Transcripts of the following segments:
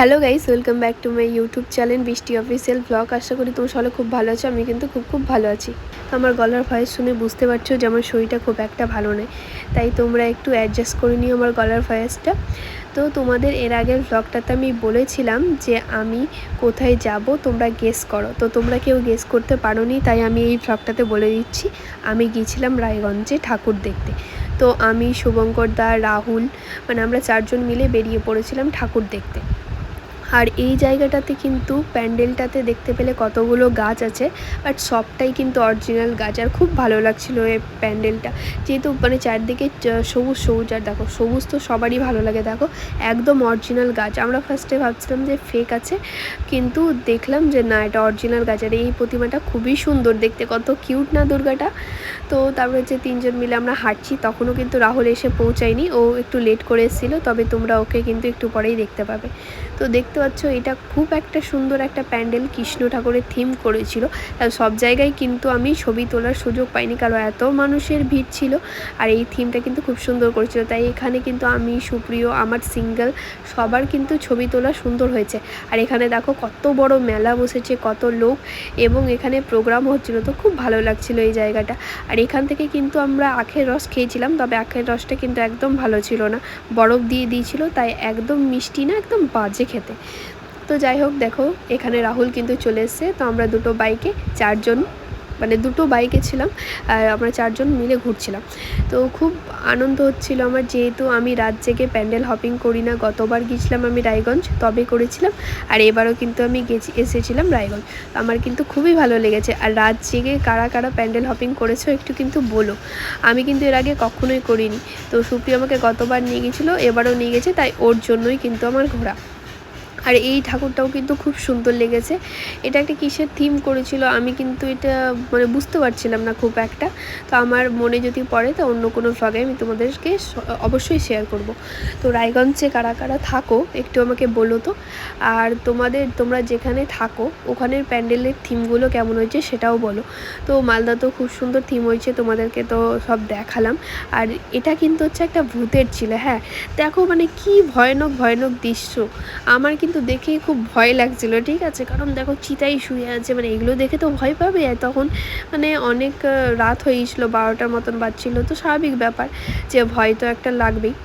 Hello guys welcome back to my YouTube channel Brishti official blog আশা করি তোমরা সবাই খুব ভালো আছো, আমি কিন্তু খুব খুব ভালো আছি। আমার গলার ভয়েস শুনে বুঝতে পারছ যে আমার শরীরটা খুব একটা ভালো নেই তাই তোমরা একটু অ্যাডজাস্ট করে নিও আমার গলার ভয়েসটা। তো তোমাদের এর আগের ব্লগটাতে আমি বলেছিলাম যে আমি কোথায় যাব, তোমরা গেস করো। তো তোমরা কেউ গেস করতে পারোনি, তাই আমি এই ব্লগটাতে বলে দিচ্ছি। আমি গিয়েছিলাম রায়গঞ্জে ঠাকুর দেখতে। তো আমি শুভঙ্কর দা, রাহুল মানে আমরা চারজন মিলে বেরিয়ে পড়েছিলাম ঠাকুর দেখতে। আর এই জায়গাটাতে কিন্তু প্যান্ডেলটাতে দেখতে পেলে কতগুলো গাছ আছে বাট সবটাই কিন্তু অরিজিনাল গাছ। আর খুব ভালো লাগছিল এই প্যান্ডেলটা। যেহেতু মানে চারদিকে সবুজ সবুজ, আর দেখো সবুজ তো সবারই ভালো লাগে, দেখো একদম অরিজিনাল গাছ। আমরা ফার্স্টে ভাবছিলাম যে ফেক আছে, কিন্তু দেখলাম যে না, এটা অরিজিনাল গাছ। আর এই প্রতিমাটা খুবই সুন্দর দেখতে, কত কিউট না দুর্গাটা। তো তারপরে যে তিনজন মিলে আমরা হাঁটছি, তখনও কিন্তু রাহুল এসে পৌঁছায়নি। ও একটু লেট করে এসেছিল, তবে তোমরা ওকে কিন্তু একটু পরেই দেখতে পাবে। তো দেখতে পাচ্ছ, এটা খুব একটা সুন্দর একটা প্যান্ডেল। কৃষ্ণ ঠাকুরের থিম করেছিল। সব জায়গায় কিন্তু আমি ছবি তোলার সুযোগ পাইনি, কারণ এত মানুষের ভিড় ছিল আর এই থিমটা কিন্তু খুব সুন্দর করেছিল। তাই এখানে কিন্তু আমি, সুপ্রিয়, আমার সিঙ্গেল সবার কিন্তু ছবি তোলা সুন্দর হয়েছে। আর এখানে দেখো কত বড় মেলা বসেছে, কত লোক এবং এখানে প্রোগ্রাম হচ্ছিল তো খুব ভালো লাগছিল এই জায়গাটা। আর এখান থেকে কিন্তু আমরা আখের রস খেয়েছিলাম, তবে আখের রসটা কিন্তু একদম ভালো ছিল না। বরফ দিয়ে দিয়েছিল, তাই একদম মিষ্টি না, একদম বাজে খেতে। তো যাই হোক, দেখো, এখানে রাহুল কিন্তু চলে এসছে। তো আমরা দুটো বাইকে, চারজন মানে দুটো বাইকে ছিলাম, আর আমরা চারজন মিলে ঘুরছিলাম। তো খুব আনন্দ হচ্ছিল আমার, যেহেতু আমি রাত জেগে প্যান্ডেল হপিং করি না, গতবার গিয়েছিলাম আমি রায়গঞ্জ, তবে করেছিলাম, আর এবারও কিন্তু আমি গেছি, এসেছিলাম রায়গঞ্জ। আমার কিন্তু খুবই ভালো লেগেছে, আর রাত জেগে কারা কারা প্যান্ডেল হপিং করেছ একটু কিন্তু বলো। আমি কিন্তু এর আগে কখনোই করিনি। তো সুপ্রিয় আমাকে গতবার নিয়ে গেছিল এবারও নিয়ে গেছে, তাই ওর জন্যই কিন্তু আমার ঘোরা। আর এই ঠাকুরটাও কিন্তু খুব সুন্দর লেগেছে। এটা একটা কিসের থিম করেছিল আমি কিন্তু এটা মানে বুঝতে পারছিলাম না খুব একটা। তো আমার মনে যদি পড়ে তো অন্য কোনো ভ্লগে আমি তোমাদেরকে অবশ্যই শেয়ার করব। তো রায়গঞ্জে কারা কারা থাকো একটু আমাকে বলো তো। আর তোমাদের, তোমরা যেখানে থাকো ওখানের প্যান্ডেলের থিমগুলো কেমন হয়েছে সেটাও বলো। তো মালদা তো খুব সুন্দর থিম হয়েছে, তোমাদেরকে তো সব দেখালাম। আর এটা কিন্তু হচ্ছে একটা ভূতের ছিল হ্যাঁ। দেখো মানে কি ভয়ানক ভয়ানক দৃশ্য। আমার কিন্তু দেখেই খুব ভয় লাগছিল, ঠিক আছে? কারণ দেখো চিতাই শুয়ে আছে মানে এগুলো দেখে তো ভয় পাবে? আর তখন মানে অনেক রাত হয়ে গেছিল বারোটার মতন বাজছিল, তো স্বাভাবিক ব্যাপার যে ভয় তো একটা লাগবেই।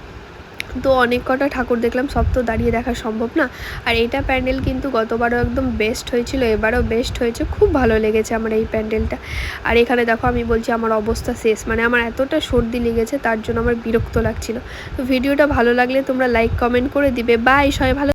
তো অনেক কটা ঠাকুর দেখলাম, সব তো দাঁড়িয়ে দেখা সম্ভব না। আর এটা প্যান্ডেল কিন্তু গতবারও একদম বেস্ট হয়েছিল, এবারও বেস্ট হয়েছে, খুব ভালো লেগেছে আমার এই প্যান্ডেলটা। আর এখানে দেখো আমি বলছি আমার অবস্থা শেষ মানে আমার এতটা সর্দি লেগেছে, তার জন্য আমার বিরক্ত লাগছিল। তো ভিডিওটা ভালো লাগলে তোমরা লাইক কমেন্ট করে দিবে। বাই সবাই ভালো